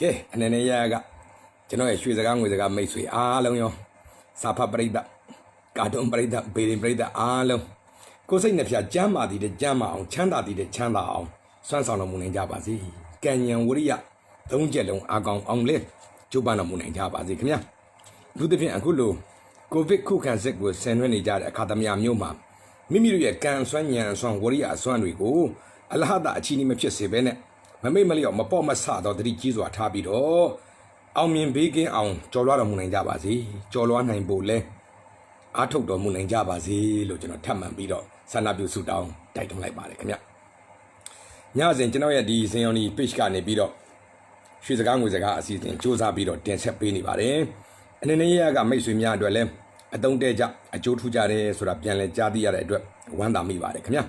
ကဲအနေနဲ့ရကကျွန်တော်ရဲ့ရွှေစကားငွေစကားမိတ်ဆွေအားလုံးရောစာဖတ်ပရိသတ်ကာတွန်းပရိသတ်ဘေရင်ပရိသတ်အားလုံးကိုယ်စိတ်နှပြကျမ်းမာတည်တဲ့ကျမ်းမာအောင်ချမ်းသာတည်တဲ့ချမ်းသာအောင်စွမ်းဆောင်တော်မူနိုင်ကြပါစေကံဉဏ်ဝရိယသုံးချက်လုံးအကောင်အောင်လဲကျိုးပန်းတော်မူနိုင်ကြပါစေခင်ဗျာလူတစ်ဖြင့်အခုလိုကိုဗစ်ခုခံစစ်ကိုဆင်နွှဲနေကြတဲ့အခါသမယမျိုးမှာမိမိတို့ရဲ့ကံအစွမ်းဉဏ်အစွမ်းဝရိယအစွမ်းတွေကိုအလဟတအချီးနှီးမဖြစ်စေဘဲနဲ့ မမိတ်မလျော့မပေါ့မဆတော့တတိကြီးစွာထားပြီးတော့အောင်မြင်ဘေးကင်းအောင်ကြော်လွှားတော်မူနိုင်ကြပါစေကြော်လွှားနိုင်ဖို့လဲအားထုတ်တော်မူနိုင်ကြပါစေလို့ကျွန်တော်ထပ်မံပြီးတော့ဆန္ဒပြုဆုတောင်းတိုက်တွန်းလိုက်ပါတယ်ခင်ဗျညစဉ်ကျွန်တော်ရဲ့ဒီစင်ယောနီ page ကနေပြီးတော့ရွှေစကားငွေစကားအစီအစဉ်စ조사ပြီးတော့တင်ဆက်ပေးနေပါတယ်အနေနဲ့ရကမိတ်ဆွေများအတွက်လဲအတုံးတဲကြအကျိုးထူးကြတယ်ဆိုတာပြန်လဲကြားသိရတဲ့အတွက်ဝမ်းသာမိပါတယ်ခင်ဗျ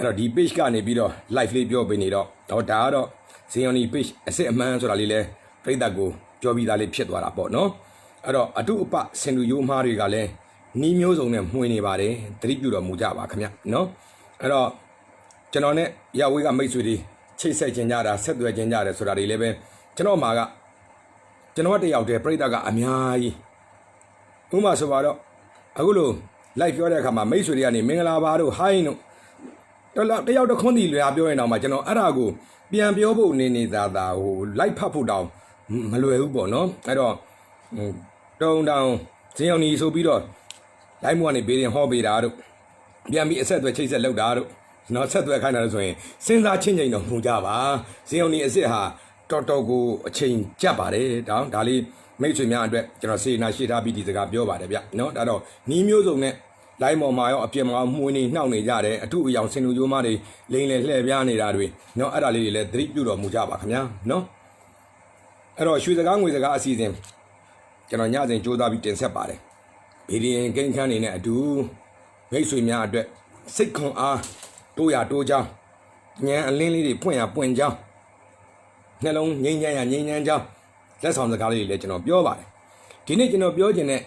အဲ့တော့ဒီ page ကနေပြီးတော့ live လေးပြောပေးနေတော့တော့ဒါကတော့စင်ယောနီ page အစစ်အမှန်ဆိုတာလေးလဲပြိတ္တကိုပြောပြီးသားလေးဖြစ်သွားတာပေါ့နော်အဲ့တော့အတုအပစင်လူယိုးမားတွေကလည်းနီးမျိုးစုံနဲ့မှွေနေပါတယ်သတိပြုတော်မူကြပါခင်ဗျနော်အဲ့တော့ကျွန်တော်နဲ့ရဝေးကမိတ်ဆွေတွေချိတ်ဆက်ခြင်းကြတာဆက်သွယ်ခြင်းကြတယ်ဆိုတာတွေလည်းပဲကျွန်တော်မှာကကျွန်တော်တယောက်တည်းပြိတ္တကအများကြီးဥပမာဆိုပါတော့အခုလို live ပြောတဲ့အခါမှာမိတ်ဆွေတွေကနေမင်္ဂလာပါတို့ hi တို့ တော်တော်တယောက်တစ်ခွန်းစီလွာပြောရင်တော့မှကျွန်တော်အဲ့ဒါကိုပြန်ပြောဖို့နေနေသာသာဟို live ဖတ်ဖို့တောင်မလွယ်ဘူးပေါ့နော်အဲ့တော့ဟိုတုံတောင်ဇင်းအောင်နီဆိုပြီးတော့လိုက်မှုကနေဘေးရင်ဟောပေးတာတို့ပြန်ပြီးအဆက်အသွယ်ချိတ်ဆက်လုပ်တာတို့နော်ဆက်သွယ်ခိုင်းတာလို့ဆိုရင်စဉ်းစားချင်းချင်းတော့မှုကြပါဇင်းအောင်နီအစ်စ်ဟာတော်တော်ကိုအချိန်ကြပ်ပါတယ်ဒါဒါလေးမိတ်ဆွေများအတွက်ကျွန်တော်စေနာရှိထားပြီးဒီစကားပြောပါတယ်ဗျနော်ဒါတော့နီးမျိုးစုံနဲ့ လိုင်းပေါ်မှာရောအပြင်မှာမှုနေနှောက်နေကြတယ်အထုအယောင်စင်လူကျိုးမတွေလိမ့်လေလှည့်ပြားနေတာတွေနော်အဲ့ဒါလေးတွေလည်းသတိပြုတော်မူကြပါခင်ဗျာနော်အဲ့တော့ရွှေစကားငွေစကားအစီအစဉ်ကျွန်တော်ညစဉ်စူးစမ်းပြီးတင်ဆက်ပါတယ်ဗီဒီယိုကိန်းခန်းနေနဲ့အတူမိတ်ဆွေများအတွက်စိတ်ခွန်အားတိုးရတိုးချောင်းဉာဏ်အလင်းလေးတွေပွင့်ရပွင့်ချောင်းနှလုံးငြိမ်းချမ်းရငြိမ်းချမ်းချောင်းလက်ဆောင်စကားလေးတွေလည်းကျွန်တော်ပြောပါတယ်ဒီနေ့ကျွန်တော်ပြောခြင်းနဲ့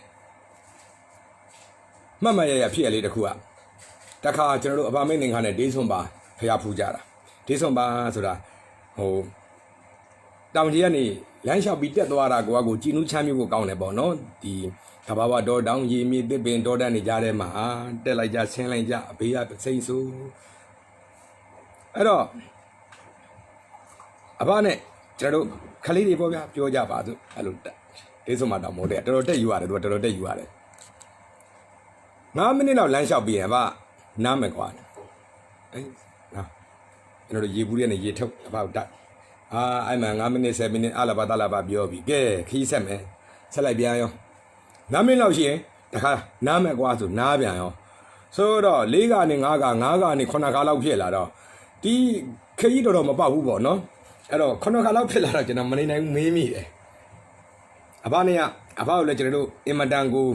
မှတ်မှတ်ရရဖြစ်ရလေးတစ်ခုอ่ะတခါကျွန်တော်တို့အဘာမိတ်နေခါနဲ့ဒေးဆွန်ပါဖျားဖူးကြတာဒေးဆွန်ပါဆိုတာဟိုတောင်ကြီးကနေလမ်းလျှောက်ပြီးတက်သွားတာကိုကကိုကြည်နူးချမ်းမြေ့ဖို့ကောင်းတယ်ပေါ့နော်ဒီကဘာဝတော်တောင်ရေမြေတစ်ပင်တော်တန်းနေကြတဲ့မှာတက်လိုက်ကြဆင်းလိုက်ကြအဘေးကစိမ့်ဆူအဲ့တော့အဘနဲ့ကျွန်တော်တို့ခလေးတွေပေါ့ဗျာပြောကြပါစို့အဲ့လိုတက်ဒီဆိုမှတော့မို့တဲ့တော်တော်တက်ယူရတယ်သူကတော်တော်တက်ယူရတယ် 9မိနစ်လောက်လမ်းလျှောက်ပြီးရင်အဘနားမယ်ကွာအေးနော်ကျွန်တော်တို့ရေဘူးတွေနဲ့ရေထုတ်အဘကိုတက်အာအဲ့မှာ9မိနစ်10မိနစ်အလာပါတလာပါပြောပြီကဲခီးဆက်မယ်ဆက်လိုက်ပြန်ရော9မိနစ်လောက်ရှိရင်တခါနားမယ်ကွာဆိုနားပြန်ရောဆိုတော့၄ကနေ9က9ကနေ9ခါလောက်ဖြစ်လာတော့ဒီခရီးတော်တော်မပေါက်ဘူးပေါ့နော်အဲ့တော့9ခါလောက်ဖြစ်လာတော့ကျွန်တော်မနေနိုင်ဘူးမင်းမိတယ်အဘနဲ့ကအဘကိုလည်းကျွန်တော်တို့အင်မတန်ကို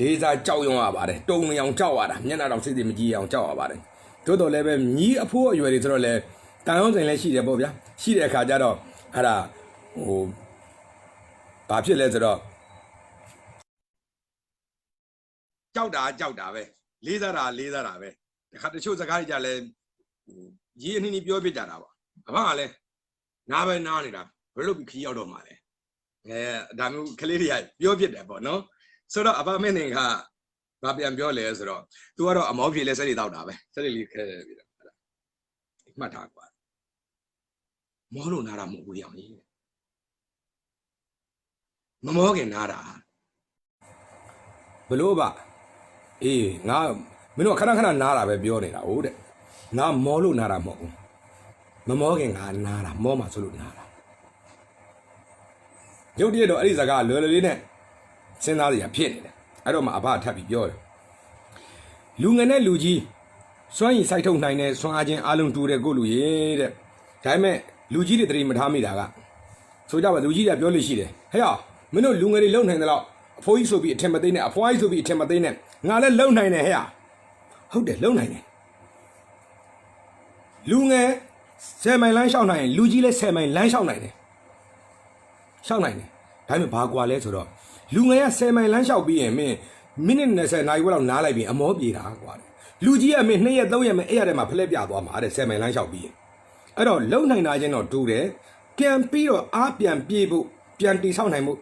လေးစားကြောက်ရွံ့ရပါတယ်တုံနေအောင်ကြောက်ရတာမျက်နှာတော့စိတ်စိတ်မကြည့်အောင်ကြောက်ရပါတယ်တိုးတော်လည်းပဲညီးအဖိုးအရွယ်တွေဆိုတော့လည်းတန်ရုံးစိန်လည်းရှိတယ်ပေါ့ဗျာရှိတဲ့အခါကျတော့အဲ့ဒါဟိုဘာဖြစ်လဲဆိုတော့ကြောက်တာကြောက်တာပဲလေးစားတာလေးစားတာပဲတခါတချို့စကားတွေကြလဲဟိုရေးအနှင်းကြီးပြောပြကြတာပါအဘကလည်းနားပဲနားနေတာဘယ်လိုပြီးခီးရောက်တော့မှလဲအဲဒါမျိုးကလေးတွေကပြောပြတယ်ပေါ့နော် ဆိုတော့အဘမင်းနေကဘာပြန်ပြောလဲဆိုတော့ तू ကတော့အမောပြေလဲစက်တွေတောက်တာပဲစက်တွေလေးခဲပြီးတော့အဲ့ဒါမှတ်ထားကွာမောလို့နားတာမဟုတ်ဘူးရောင်ကြီးမမောခင်နားတာဘလို့ပါအေးငါမင်းတို့ခဏခဏနားတာပဲပြောနေတာဟုတ်တဲ့ငါမောလို့နားတာမဟုတ်ဘူးမမောခင်ငါနားတာမောမှဆိုလို့နားတာရုပ်တရက်တော့အဲ့ဒီစကားလွယ်လွယ်လေးနဲ့ စဉ်းစားရဖြစ်နေတယ်အဲ့တော့မှအဘထပ်ပြီးပြောတယ်လူငယ်နဲ့လူကြီးစွမ်းရည်စိုက်ထုတ်နိုင်တဲ့စွမ်းအားချင်းအလုံးတူတဲ့ကိုလူရေတဲ့ဒါပေမဲ့လူကြီးတွေတတိမထားမိတာကဆိုကြပါလူကြီးတွေပြောလို့ရှိတယ်ဟဲ့ရမင်းတို့လူငယ်တွေလုံနိုင်တယ်လို့အဖိုးကြီးဆိုပြီးအထင်မသိနဲ့အဖွားကြီးဆိုပြီးအထင်မသိနဲ့ငါလည်းလုံနိုင်တယ်ဟဲ့ရဟုတ်တယ်လုံနိုင်တယ်လူငယ်10မိုင်လမ်းလျှောက်နိုင်ရင်လူကြီးလည်း10မိုင်လမ်းလျှောက်နိုင်တယ်လျှောက်နိုင်တယ်ဒါပေမဲ့ဘာကွာလဲဆိုတော့ လူငယ်က10မိုင်လမ်းလျှောက်ပြီးရင်မင်းမိနစ်20နာရီခွဲလောက်နားလိုက်ပြီးအမောပြေတာကွာလူကြီးကမင်း2ရက်3ရက်မအဲ့ရတဲ့မှာဖလက်ပြသွားမှာတဲ့10မိုင်လမ်းလျှောက်ပြီးရင်အဲ့တော့လုံနိုင်တာချင်းတော့တူတယ်ပြန်ပြီးတော့အားပြန်ပြေးဖို့ပြန်တိဆောက်နိုင်ဖို့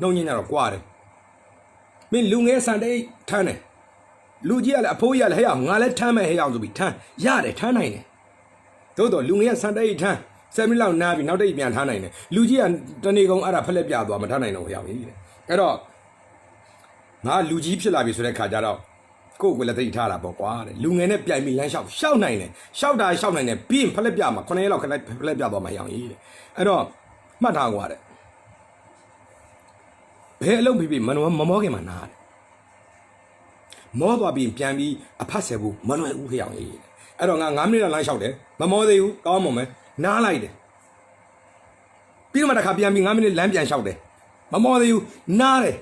နှုံညင်းကြတော့ကွာတယ်မင်းလူငယ်စံတိတ်ထမ်းတယ်လူကြီးကလည်းအဖိုးကြီးကလည်းဟဲ့အောင်ငါလည်းထမ်းမယ်ဟဲ့အောင်ဆိုပြီးထမ်းရတယ်ထမ်းနိုင်တယ်သို့တော့လူငယ်ကစံတိတ်ထမ်းဆယ်မိနစ်လောက်နားပြီးနောက်တိတ်ပြန်ထမ်းနိုင်တယ်လူကြီးကတနေ့ကုန်အဲ့ဒါဖက်လက်ပြသွားမထမ်းနိုင်တော့ဟဲ့အောင်ကြီးတဲ့ အဲ့တော့ငါလူကြီးဖြစ်လာပြီဆိုတဲ့ခါကျတော့ကိုယ့်ကိုယ်လည်းသိထားတာပေါ့ကွာတဲ့လူငယ်နဲ့ပြိုင်ပြီးလမ်းလျှောက်ရှောက်နိုင်တယ်ရှောက်တာရှောက်နိုင်တယ်ပြီးရင်ဖက်လက်ပြမှာ9ရက်လောက်ခက်လိုက်ဖက်လက်ပြသွားမှာဟဲ့အောင်ကြီးတဲ့အဲ့တော့မှတ်ထားကွာတဲ့ဘယ်အလုံးဖြစ်ဖြစ်မနွမမောခင်မှာနားတယ်မောသွားပြီးပြန်ပြီးအဖတ်ဆယ်ဖို့မလွယ်ဦးခေအောင်ရေးအဲ့တော့ငါ9မိနစ်လောက်လမ်းလျှောက်တယ်မမောသေးဘူးကောင်းမွန်မယ်နားလိုက်တယ်ပြီးတော့မှတစ်ခါပြန်ပြီး9မိနစ်လမ်းပြန်လျှောက်တယ် မမောသေးဘူးနားတယ်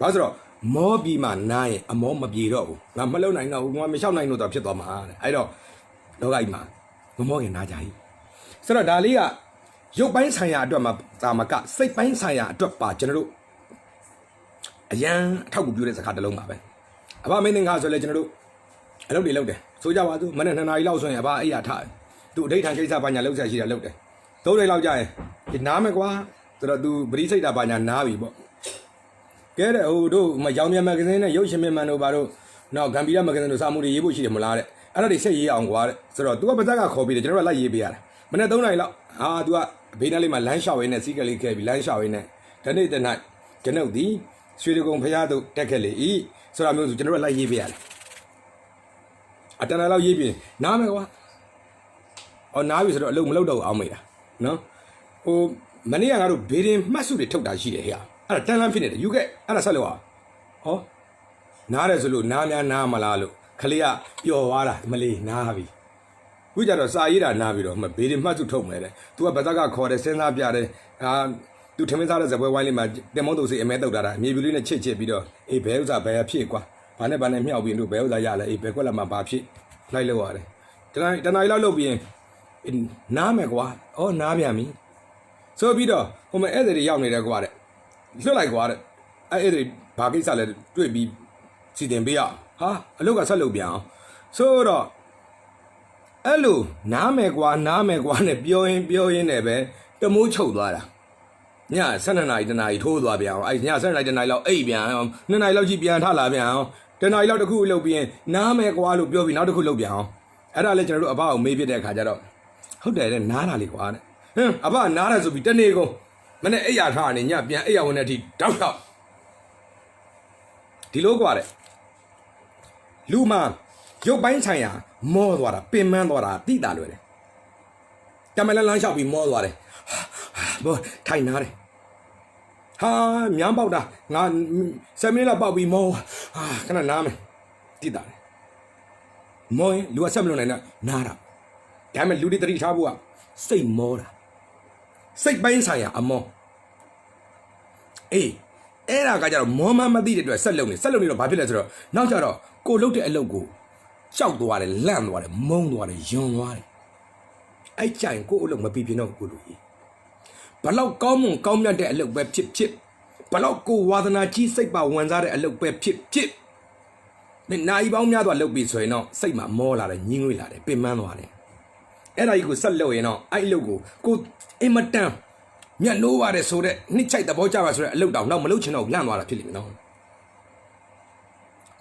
ဘာလို့ဆိုတော့မောပြီးမှနားရင်အမောမပြေတော့ဘူးငါမလုံနိုင်တော့ဘူးငါမလျှောက်နိုင်တော့တော့ဖြစ်သွားမှာတဲ့အဲ့တော့လောကကြီးမှာမမောခင်နားကြ ਈ ဆိုတော့ဒါလေးကရုပ်ပိုင်းဆိုင်ရာအတွက်မှာသာမကစိတ်ပိုင်းဆိုင်ရာအတွက်ပါကျွန်တော်တို့အရန်အထောက်အကူပြုတဲ့စကားတစ်လုံးပါပဲအဘမင်းသင်္ကာဆိုလဲကျွန်တော်တို့အလုပ်တွေလုပ်တယ်ဆိုကြပါစို့မနေ့2နာရီလောက်ဆိုရင်အဘအိယာထားတယ်သူအဋိဌာန်ကိစ္စဘာညာလုပ်ဆက်ရှိတာလုပ်တယ်သုံးရက်လောက်ကြာရင်ဒီနားမယ်ကွာ ဆိုတော့ तू ပရိစိတ်တာဘာညာနားပြီပေါ့ကဲတဲ့ဟိုတို့မရောင်မြန်မဂ္ဂဇင်းနဲ့ရုပ်ရှင်မြန်မှန်တို့ဘာတို့နောက်ဂမ်ဘီယာမဂ္ဂဇင်းတို့စာမှုတွေရေးဖို့ရှိတယ်မလားတဲ့အဲ့ဒါတွေဆက်ရေးအောင်ကွာတဲ့ဆိုတော့ तू ကပါဇက်ကခေါ်ပြီးတယ်ကျွန်တော်ကလိုက်ရေးပေးရတယ်မနေ့3နာရီလောက်ဟာ तू ကဘေးနားလေးမှာလမ်းလျှောက်ရင်းနဲ့စီးကလေးခဲ့ပြီးလမ်းလျှောက်ရင်းနဲ့တနေ့တနေ့ကျွန်ုပ်ဒီရွှေတကုံဖရားတို့တက်ခဲ့လေဤဆိုတာမျိုးဆိုကျွန်တော်ကလိုက်ရေးပေးရတယ်အတန်လောက်ရေးပြီးနားမယ်ကွာအော်နားပြီဆိုတော့အလုပ်မလုပ်တော့ဘူးအောင်မေးတာနော်ဟို မနေ့ကငါတို့ဘေးရင်မှတ်စုတွေထုတ်တာရှိတယ်ဟဲ့အဲ့ဒါတန်လန်းဖြစ်နေတယ်ယူခဲ့အဲ့ဒါဆက်လို့အောင်ဟောနားတယ်ဆိုလို့နားများနားမလားလို့ခလေးကပျော်သွားတာမလေးနားပြီခုကြတော့စာရေးတာနားပြီးတော့မှဘေးရင်မှတ်စုထုတ်မယ်တဲ့ तू ကဘသကခေါ်တယ်စဉ်းစားပြတယ်အာသူထမင်းစားတဲ့ဇပွဲဝိုင်းလေးမှာတင်မုံသူစီအမဲတုတ်တာတာအမြေပြူလေးနဲ့ချစ်ချစ်ပြီးတော့အေးဘဲဥစားဘဲဖြစ်ကွာဘာနဲ့ဘာနဲ့မြောက်ပြီးတို့ဘဲဥစားရလဲအေးဘဲခွက်လာမှာဘာဖြစ်လိုက်လို့ရတယ်တနားတနားလောက်လုပ်ပြီးရင်နားမယ်ကွာဩနားပြန်ပြီ ဆိုပြီးတော့ဟိုမှာဧည့်သည်တွေရောက်နေတယ်ကွာတဲ့လွတ်လိုက်ကွာတဲ့အဲ့ဧည့်သည်ဘာကိစ္စလဲတွေ့ပြီးစီတင်ပေးရဟာအလုတ်ကဆက်လုပ်ပြန်အောင်ဆိုတော့အဲ့လိုနားမယ်ကွာနားမယ်ကွာနဲ့ပြောရင်ပြောရင်လည်းပဲတမိုးချုပ်သွားတာည12နာရီတနာရီထိုးသွားပြန်အောင်အဲ့ည12နာရီတနာရီလောက်အိပ်ပြန်အောင်2နာရီလောက်ကြည့်ပြန်ထလာပြန်အောင်တနာရီလောက်တစ်ခုလှုပ်ပြီးရင်နားမယ်ကွာလို့ပြောပြီးနောက်တစ်ခုလှုပ်ပြန်အောင်အဲ့ဒါလည်းကျွန်တော်တို့အဘကိုမေးပြတဲ့အခါကျတော့ဟုတ်တယ်တဲ့နားတာလေကွာတဲ့ ဟင်းအဘနားတယ်ဆိုပြီးတနေ့ကုန်မနေ့အိပ်ရထားနေညပြန်အိပ်ရဝင်တဲ့အထိတောက်တောက်ဒီလိုကွာတဲ့လူမရုပ်ပိုင်းဆိုင်ရာမောသွားတာပင်ပန်းသွားတာတိတာလွယ်တယ်တမန်လန်းလန်းလျှောက်ပြီးမောသွားတယ်ဘောထိုင်နာတယ်ဟာမြန်းပေါက်တာငါ7မိနစ်လောက်ပေါက်ပြီးမောဟာခဏနားမယ်တိတာတယ်မောရင်လူကဆက်မလို့နိုင်တော့နားတာဒါပေမဲ့လူတွေတတိထားဖို့ကစိတ်မောတာ စိတ်ပိုင်းဆိုင်ရာအမောအေးအဲ့ဒါကကြတော့မောမမသိတဲ့အတွက်ဆက်လုံနေဆက်လုံနေတော့ဘာဖြစ်လဲဆိုတော့နောက်ကြတော့ကိုလုတ်တဲ့အလုပ်ကိုရှောက်သွားတယ်လန့်သွားတယ်မုန်းသွားတယ်ယွန်သွားတယ်အဲ့ကြရင်ကိုယ့်အလုပ်မပြီးပြင်းတော့ဘူးကိုလူကြီးဘလောက်ကောင်းမွန်ကောင်းမြတ်တဲ့အလုပ်ပဲဖြစ်ဖြစ်ဘလောက်ကိုဝါသနာကြီးစိတ်ပါဝင်စားတဲ့အလုပ်ပဲဖြစ်ဖြစ်မင်းနိုင်ပေါင်းများစွာလုပ်ပြီးဆိုရင်တော့စိတ်မှာမောလာတယ်ညင်းငွေလာတယ်ပင်ပန်းသွားတယ် အဲ့ဒါကြီးကိုဆက်လုပ်ရင်တော့အဲ့အလုပ်ကိုကိုအင်မတန်မြတ်နိုးပါတယ်ဆိုတော့နှစ်ချိုက်သဘောကျပါဆိုတဲ့အလုပ်တောင်တော့မလုပ်ချင်တော့လန့်သွားတာဖြစ်လိမ့်မယ်နော်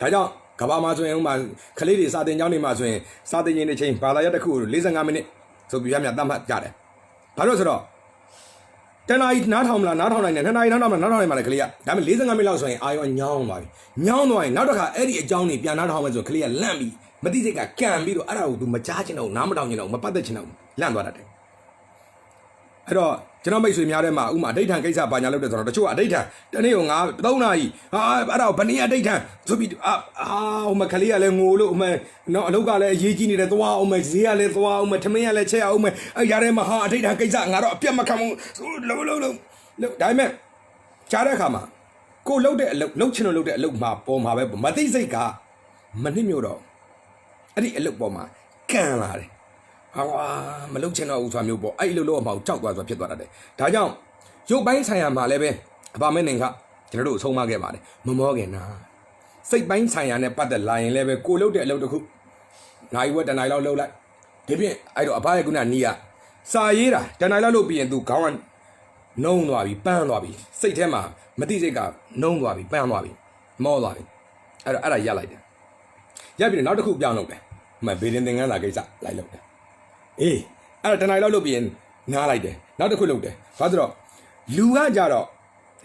ဒါကြောင့်ကဘာမှာဆိုရင်ဥမာခလေးတွေစာတင်ကျောင်းတွေမှာဆိုရင်စာတင်ရင်တစ်ချိန်ဘာသာရပ်တစ်ခုကို45မိနစ်ဆိုပြီးရမြတ်တတ်မှတ်ကြတယ်ဘာလို့ဆိုတော့ တနားကြီးနားထောင်မလားနားထောင်နိုင်တယ်နှစ်နာရီနားထောင်မလားနားထောင်နိုင်ပါလေကလေးကဒါပေမဲ့45မိနစ်လောက်ဆိုရင်အာရောညောင်းသွားပြီညောင်းသွားရင်နောက်တစ်ခါအဲ့ဒီအကြောင်းတွေပြန်နားထောင်မယ်ဆိုရင်ကလေးကလန့်ပြီးမတိစိတ်ကကန်ပြီးတော့အဲ့ဒါကို तू မကြားချင်တော့ဘူးနားမထောင်ချင်တော့ဘူးမပတ်သက်ချင်တော့ဘူးလန့်သွားတတ်တယ်အဲ့တော့ ကျွန်တော်မိတ်ဆွေများထဲမှာဥမာအဋိဌာန်ကိစ္စဘာညာလုပ်တယ်ဆိုတော့တချို့ကအဋိဌာန်တနေ့ကငါ3နာရီဟာအဲ့ဒါကိုဘယ်နည်းအဋိဌာန်ဆိုပြီးအာဟာဟိုမကလေးကလည်းငိုလို့ဟိုမနော်အလုတ်ကလည်းအရေးကြီးနေတယ်သွားအောင်မယ်ဈေးကလည်းသွားအောင်မယ်ထမင်းကလည်းချက်အောင်မယ်အဲ့ရတဲ့မှာဟာအဋိဌာန်ကိစ္စငါတော့အပြတ်မခံဘူးလုံးလုံးလုံးလုံးဒါပေမဲ့ကြားတဲ့အခါမှာကိုလှုပ်တဲ့အလုတ်လှုပ်ချင်လို့လှုပ်တဲ့အလုတ်မှာပေါ်မှာပဲမသိစိတ်ကမနစ်မြို့တော့အဲ့ဒီအလုတ်ပေါ်မှာကန်လာတယ် ဟာကွာမလုတ်ချင်တော့ဘူးဆိုတာမျိုးပေါ့အဲ့လိုလို့အမှောက်ကြောက်သွားဆိုတာဖြစ်သွားတတ်တယ်ဒါကြောင့်ရုပ်ပိုင်းဆိုင်ရာမှာလည်းပဲအပါမင်းနေကကျွန်တော်တို့အဆုံးမခဲ့ပါတယ်မမောခင်နာစိတ်ပိုင်းဆိုင်ရာနဲ့ပတ်သက်လာရင်လည်းပဲကိုလုတ်တဲ့အလုပ်တစ်ခုနိုင်ဝက်တစ်နိုင်လောက်လှုပ်လိုက်ဒီပြင်အဲ့တော့အဖရဲ့ကုနာနီးကစာရေးတာတနိုင်လောက်လို့ပြီးရင် तू ခေါင်းကနှုံသွားပြီပန်းသွားပြီစိတ်ထဲမှာမတိစိတ်ကနှုံသွားပြီပန်းသွားပြီမောသွားပြီအဲ့တော့အဲ့ဒါရက်လိုက်တယ်ရက်ပြီးတော့နောက်တစ်ခုပြောင်းလုပ်တယ်ဟိုမှာဘေးရင်သင်္ကန်းစာကိစ္စလိုက်လုပ်တယ် အေးအဲ့တော့တနိုင်လောက်လို့ပြီးရင်နားလိုက်တယ်နောက်တစ်ခုလုပ်တယ်ဘာလို့လဲဆိုတော့လူကကြတော့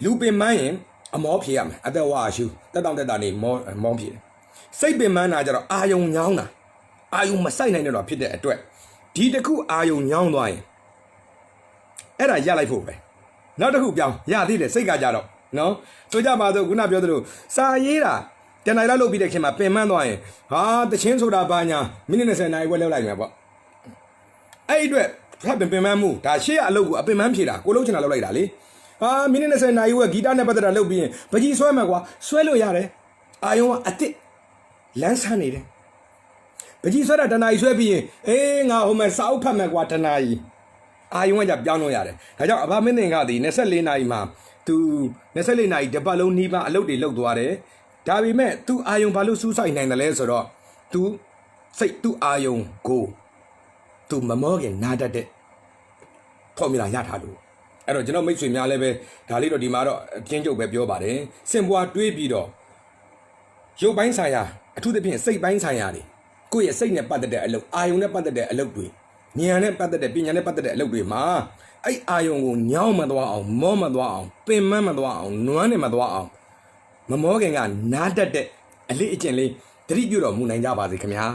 လူပင်မန်းရင်အမောဖြေရမယ်အသက်ဝါရှူတက်တောင့်တက်တာနေမောမောဖြေတယ်စိတ်ပင်မန်းတာကြတော့အာယုံညောင်းတာအာယုံမဆိုင်နိုင်တဲ့တော့ဖြစ်တဲ့အတွက်ဒီတစ်ခုအာယုံညောင်းသွားရင်အဲ့ဒါရလိုက်ဖို့ပဲနောက်တစ်ခုပြောင်းရသေးတယ်စိတ်ကကြတော့နော်ဆိုကြပါစို့ခုနပြောသလိုစာရေးတာတန်နိုင်လောက်လုပ်ပြီးတဲ့ခင်မှာပင်မသွားရင်ဟာတချင်းဆိုတာဘာညာမိနစ်20နာရီဝက်လောက်လိုက်မယ်ပေါ့ အဲ့ဒီအတွက်ဖတ်ပင်ပင်မမှုဒါရှေ့ရအလုပ်ကိုအပင်မဖြေတာကိုလုံးချင်တာလုပ်လိုက်တာလေဟာမိနစ်20နာရီဝက်ဂီတနဲ့ပတ်သက်တာလုပ်ပြီးရင်ပကြီးဆွဲမယ်ကွာဆွဲလို့ရတယ်အာယုံကအစ်စ်လန်းဆန်းနေတယ်ပကြီးဆွဲတာတနာရီဆွဲပြီးရင်အေးငါဟိုမှာစာအုပ်ဖတ်မယ်ကွာတနာရီ အာယုံကကြပြောင်းလို့ရတယ်။ဒါကြောင့်အဘမင်းသင်ကဒီ24နာရီမှာ तू 24နာရီတစ်ပတ်လုံးနှီးပါအလုပ်တွေလုပ်သွားတယ်။ဒါပေမဲ့ तू အာယုံဘာလို့စူးစိုက်နိုင်တယ်လဲဆိုတော့ तू စိတ် तू အာယုံကို तू မမောခင်နားတတ်တဲ့ formula ရထားလို့အဲ့တော့ကျွန်တော်မိတ်ဆွေများလည်းပဲဒါလေးတော့ဒီမှာတော့အချင်းချုပ်ပဲပြောပါတယ်။စင်ပွားတွေးပြီးတော့ရုပ်ပိုင်းဆိုင်ရာအထူးသဖြင့်စိတ်ပိုင်းဆိုင်ရာတွေကိုယ့်ရဲ့စိတ်နဲ့ပတ်သက်တဲ့အလုပ်အာယုံနဲ့ပတ်သက်တဲ့အလုပ်တွေဉာဏ်နဲ့ပတ်သက်တဲ့ပညာနဲ့ပတ်သက်တဲ့အလုပ်တွေမှာအဲ့အာယုံကိုညောင်းမသွားအောင်မောမသွားအောင်ပင်မမသွားအောင်နွမ်းနေမသွားအောင်မမောခင်ကနားတက်တဲ့အလေးအကျင့်လေးတတိပြုတော်မူနိုင်ကြပါစေခင်ဗျာ